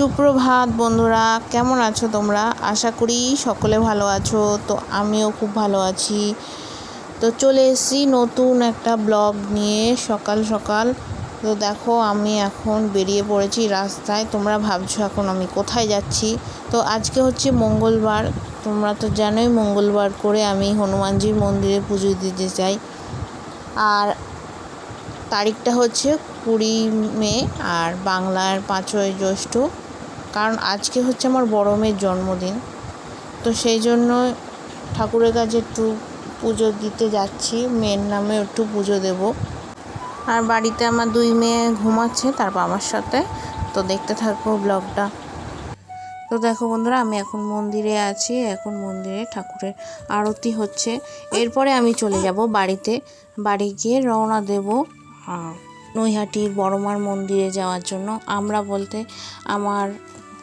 সুপ্রভাত বন্ধুরা, কেমন আছো তোমরা? আশা করি সকলে ভালো আছো। তো আমিও খুব ভালো আছি। তো চলে এসেছি নতুন একটা ব্লগ নিয়ে সকাল সকাল। তো দেখো, আমি এখন বেরিয়ে পড়েছি রাস্তায়। তোমরা ভাবছ এখন আমি কোথায় যাচ্ছি? তো আজকে হচ্ছে মঙ্গলবার। তোমরা তো জানোই মঙ্গলবার করে আমি হনুমানজির মন্দিরে পুজো দিতে চাই। আর তারিখটা হচ্ছে কুড়ি মে, আর বাংলার পাঁচই জ্যৈষ্ঠ। কারণ আজকে হচ্ছে আমার বড় মেয়ের জন্মদিন। তো সেই জন্য ঠাকুরের কাছে একটু পুজো দিতে যাচ্ছি। মেয়ের নামে একটু পুজো দেব। আর বাড়িতে আমার দুই মেয়ে ঘুমাচ্ছে, তার বাবার সাথে। তো দেখতে থাকব ব্লগটা। তো দেখো বন্ধুরা, আমি এখন মন্দিরে আছি। এখন মন্দিরে ঠাকুরের আরতি হচ্ছে। এরপরে আমি চলে যাব বাড়িতে। বাড়ি গিয়ে রওনা দেব নৈহাটির বড়মার মন্দিরে যাওয়ার জন্য। আমরা বলতে আমার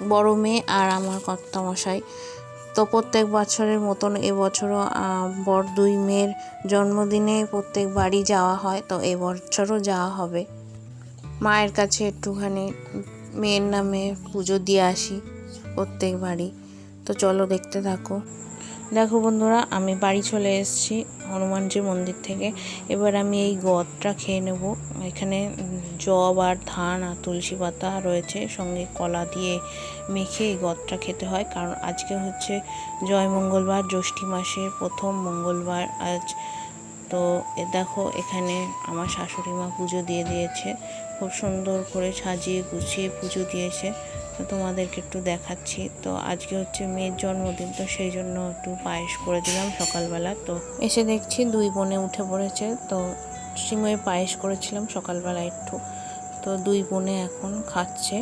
বড় মেয়ে আর আমার কর্তামশাই। তো প্রত্যেক বছরের মতন এবছরও বর দুই মেয়ের জন্মদিনে প্রত্যেক বাড়ি যাওয়া হয়, তো এবছরও যাওয়া হবে। মায়ের কাছে একটুখানি মেয়ের নামে পুজো দিয়ে আসি প্রত্যেক বাড়ি। তো চলো দেখতে থাকো। দেখো বন্ধুরা, আমি বাড়ি চলে এসেছি হনুমানজির মন্দির থেকে। এবার আমি এই গদটা খেয়ে নেব। এখানে জব আর ধান আর তুলসী পাতা রয়েছে, সঙ্গে কলা দিয়ে মেখে এই গদটা খেতে হয়। কারণ আজকে হচ্ছে জয় মঙ্গলবার, জ্যৈষ্ঠী মাসের প্রথম মঙ্গলবার আজ। তো এ দেখো, এখানে আমার শাশুড়ি মা পুজো দিয়ে দিয়েছে। খুব সুন্দর করে সাজিয়ে গুছিয়ে পুজো দিয়েছে। তো তোমাদেরকে একটু দেখাচ্ছি। তো আজকে হচ্ছে মেয়ের জন্মদিন, তো সেই জন্য একটু পায়েস করে দিলাম সকালবেলা। তো এসে দেখছি দুই বোনে উঠে পড়েছে। তো সিময়ের পায়েস করেছিলাম সকালবেলা একটু। তো দুই বোনে এখন খাচ্ছে।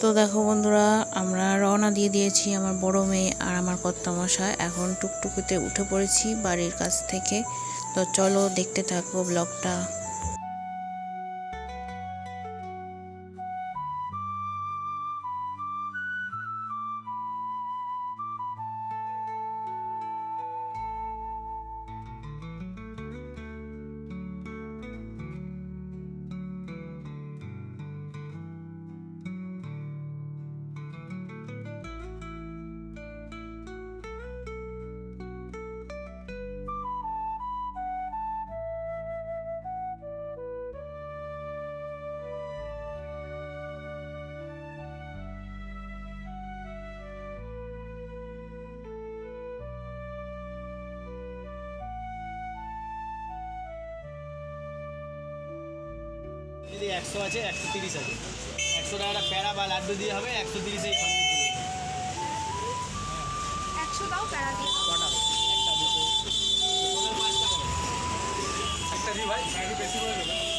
তো দেখো বন্ধুরা, আমরা রওনা দিয়ে দিয়েছি আমার বড় মেয়ে আর আমার কর্তামশাই। এখন টুকটুকিতে উঠে পড়েছি বাড়ির কাছ থেকে। তো চলো দেখতে থাকব ব্লগটা। যদি একশো আছে একশো তিরিশ আছে। একশো টাকাটা প্যারা বা লাড্ডু দিয়ে হবে একশো তিরিশে এই দিয়ে দেবে। প্যারা দিয়ে কটা একটা দুটো টোটাল পাঁচটা করো একটা দিই ভাই বেশি করে দেবে।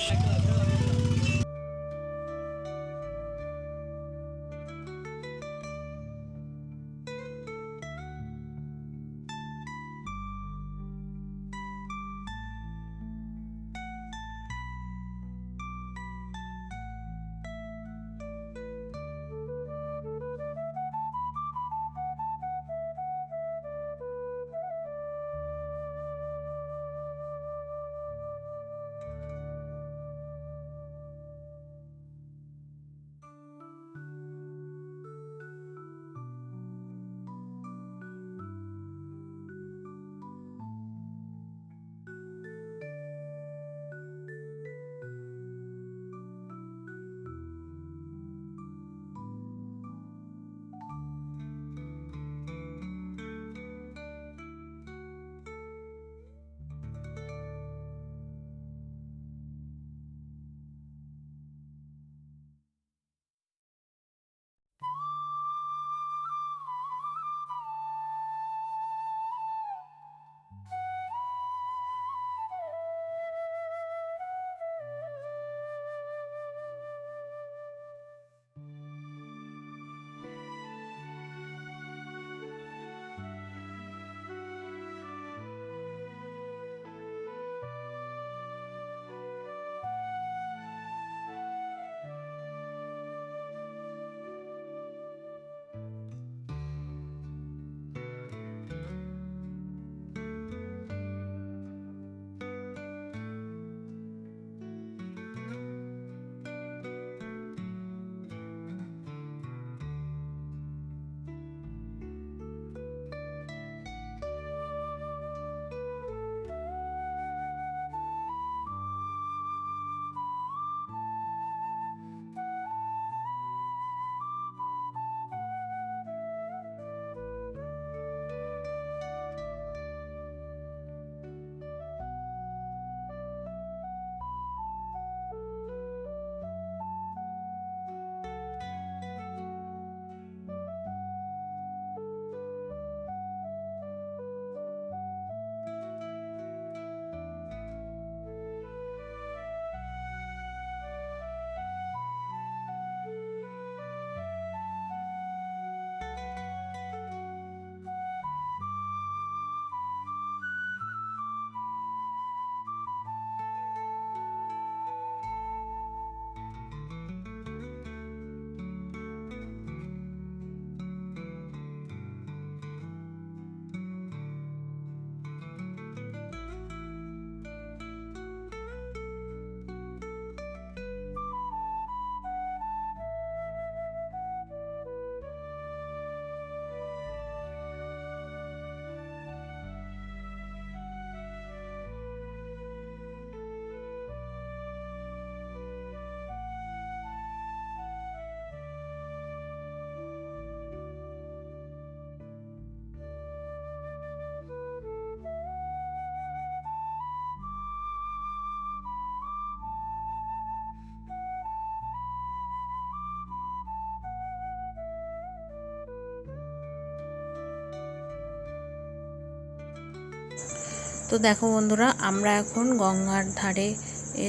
তো দেখো বন্ধুরা, আমরা এখন গঙ্গার ধারে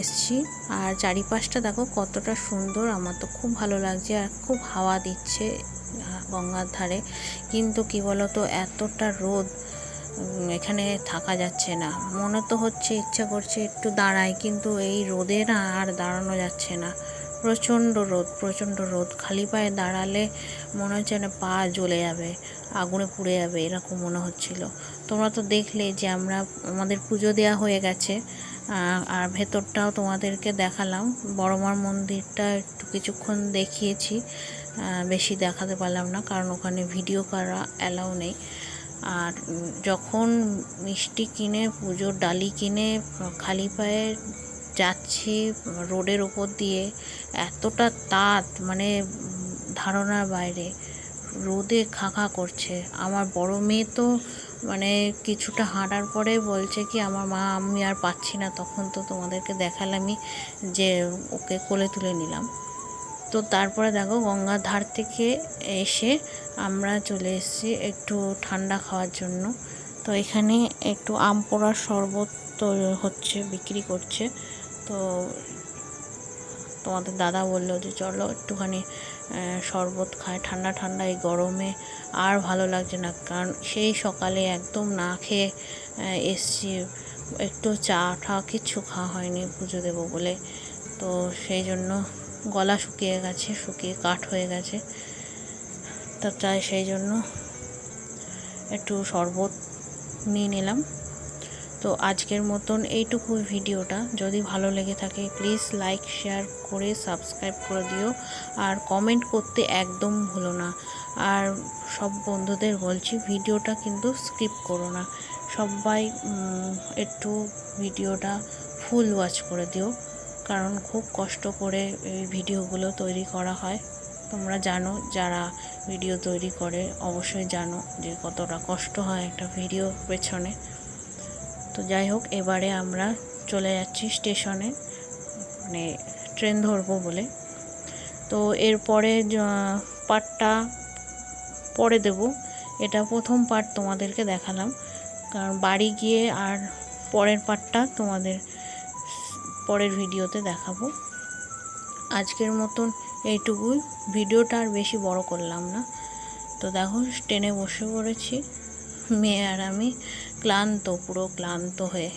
এসছি। আর চারিপাশটা দেখো কতটা সুন্দর, আমার তো খুব ভালো লাগছে আর খুব হাওয়া দিচ্ছে গঙ্গার ধারে। কিন্তু কি বলতো, এতটা রোদ এখানে থাকা যাচ্ছে না। মনে তো হচ্ছে ইচ্ছা করছে একটু দাঁড়াই, কিন্তু এই রোদে না আর দাঁড়ানো যাচ্ছে না। প্রচণ্ড রোদ প্রচণ্ড রোদ। খালি পায়ে দাঁড়ালে মনে হচ্ছে না পা জ্বলে যাবে, আগুনে পুড়ে যাবে, এরকম মনে হচ্ছিল। তোমরা তো দেখলে যে আমরা আমাদের পুজো দেওয়া হয়ে গেছে আর ভেতরটাও তোমাদেরকে দেখালাম। বড়মার মন্দিরটা একটু কিছুক্ষণ দেখিয়েছি বেশি দেখাতে পারলাম না, কারণ ওখানে ভিডিও করা অ্যালাউ নেই। আর যখন মিষ্টি কিনে, পুজোর ডালি কিনে, খালি পায়ে যাচ্ছি রোডের ওপর দিয়ে, এতটা তাত মানে ধারণার বাইরে, রোদে খা খা করছে। আমার বড় মেয়ে তো মানে কিছুটা হাঁটার পরে বলছে কি, আমার মা, আমি আর পাচ্ছি না। তখন তো তোমাদেরকে দেখালামই যে ওকে কোলে তুলে নিলাম। তো তারপরে দেখো গঙ্গার ধার থেকে এসে আমরা চলে এসেছি একটু ঠান্ডা খাওয়ার জন্য। তো এখানে একটু আম পোড়ার শরবত তো হচ্ছে, বিক্রি করছে। তো তোমাদের দাদা বলল যে, চলো একটুখানি শরবত খায়। ঠান্ডা ঠান্ডা এই গরমে আর ভালো লাগছে না। কারণ সেই সকালে একদম না খেয়ে এসছি। একটু চা টা কিচ্ছু খাওয়া হয়নি পুজো দেবো বলে। তো সেই জন্য গলা শুকিয়ে গেছে, শুকিয়ে কাঠ হয়ে গেছে। তা তাই সেই জন্য একটু শরবত নিয়ে নিলাম। তো আজকের মতন এইটুকু ভিডিওটা। যদি ভালো লেগে থাকে প্লিজ লাইক শেয়ার করে সাবস্ক্রাইব করে দিও। আর কমেন্ট করতে একদম ভুলো না। আর সব বন্ধুদের বলছি, ভিডিওটা কিন্তু স্কিপ করো না। সবাই একটু ভিডিওটা ফুল ওয়াচ করে দিও। কারণ খুব কষ্ট করে এই ভিডিওগুলো তৈরি করা হয়। তোমরা জানো, যারা ভিডিও তৈরি করে, অবশ্যই জানো যে কতটা কষ্ট হয় একটা ভিডিও পেছনে। তো যাই হোক, এবারে আমরা চলে যাচ্ছি স্টেশনে মানে ট্রেন ধরবো বলে। তো এরপরে পার্টটা পরে দেব। এটা প্রথম পার্ট তোমাদেরকে দেখালাম। কারণ বাড়ি গিয়ে আর পরের পার্টটা তোমাদের পরের ভিডিওতে দেখাবো। আজকের মতন এইটুকুই। ভিডিওটা আর বেশি বড় করলাম না। তো দেখো ট্রেনে বসে পড়েছি। মেয়ে আর আমি ক্লান্ত, পুরো ক্লান্ত হয়ে।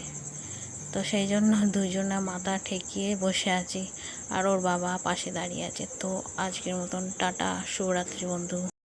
তো সেই জন্য দুজনে মাথা ঠেকিয়ে বসে আছি। আর ওর বাবা পাশে দাঁড়িয়ে আছে। তো আজকের মতন টাটা, শুভরাত্রি বন্ধু।